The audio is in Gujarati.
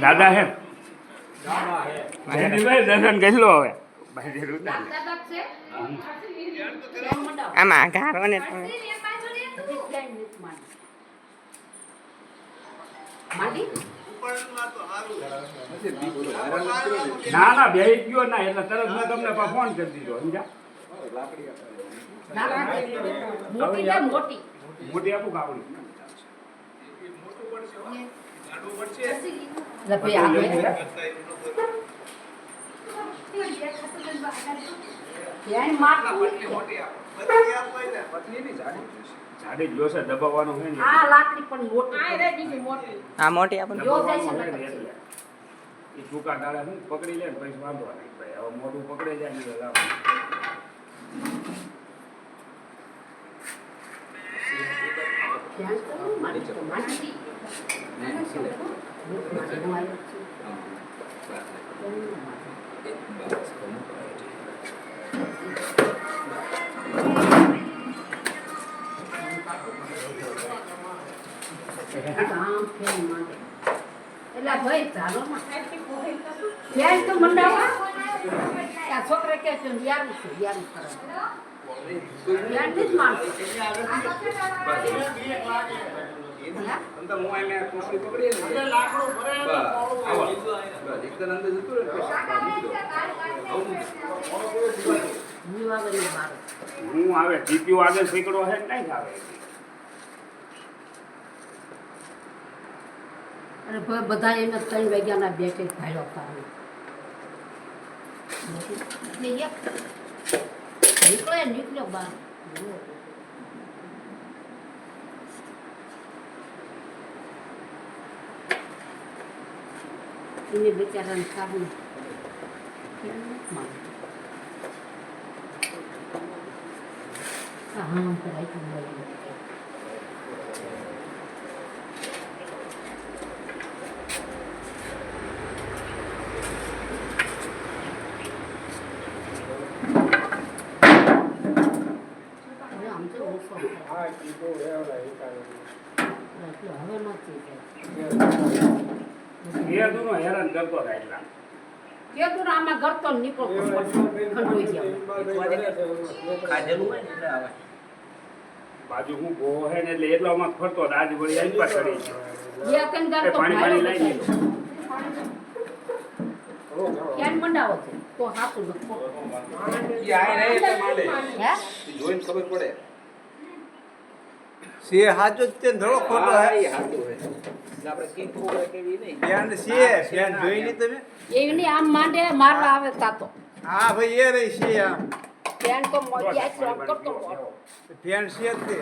દાદા હે દર્શન કરી લો હવે. આમાં ઘારો ને તમે ના ના બે ગયો ના એટલે તરત મેં તમને ફોન કરી દીધો સમજ્યા મોટી મોટી આપું કાવડી એટલે ભાઈ આપણે ધ્યાન મારતું જાડી જોશે દબાવવાનું હોય ને આ મોટી આપણને. એ ટૂંકા ગાળા હું પકડી લે ને પછી વાંધો નહીં ભાઈ હવે મોઢું પકડે જાય ને લાવો. મારી માનવી મારી નો આવ્યો છે. આમ ફેર માંડે. એટલે હા? બારો. આવે જીપ્યું આગળ પકડો હે નહીં આવે અને બધા એને ત્રણ વાગ્યાના બે બેઠે ભાડો પાડે નીકળે નીકળ્યો બાર એને બિચારાને કાઢું હા કરાય હવે આમ તો ઓછો થાય. એટલે હવે નથી થાય. એ દૂનો હેરાન કરતો થાય એટલા. કે તું આમાં ગળતો ને નીકળતો. ખંડોઈ બાજુ હું ગો હે ને એટલે એટલામાં ફરતો હતો. આજ વળી આવી પાસે ચડી ગયો. એ પાણી પાણી લઈ. લીધું. ક્યાં મંડાવો છે? તો હાથું લખો હે? સિંહ હાજો જ તે ધડો ખોટો હે બેન સિંહ બેન જોઈ ની તમે? એની આમ માંડે મારવા આવે તાતો. હા ભાઈ એ રહી સિંહ આમ. બેન તો મોટી આમ કરતો મોટો. સિંહ તે.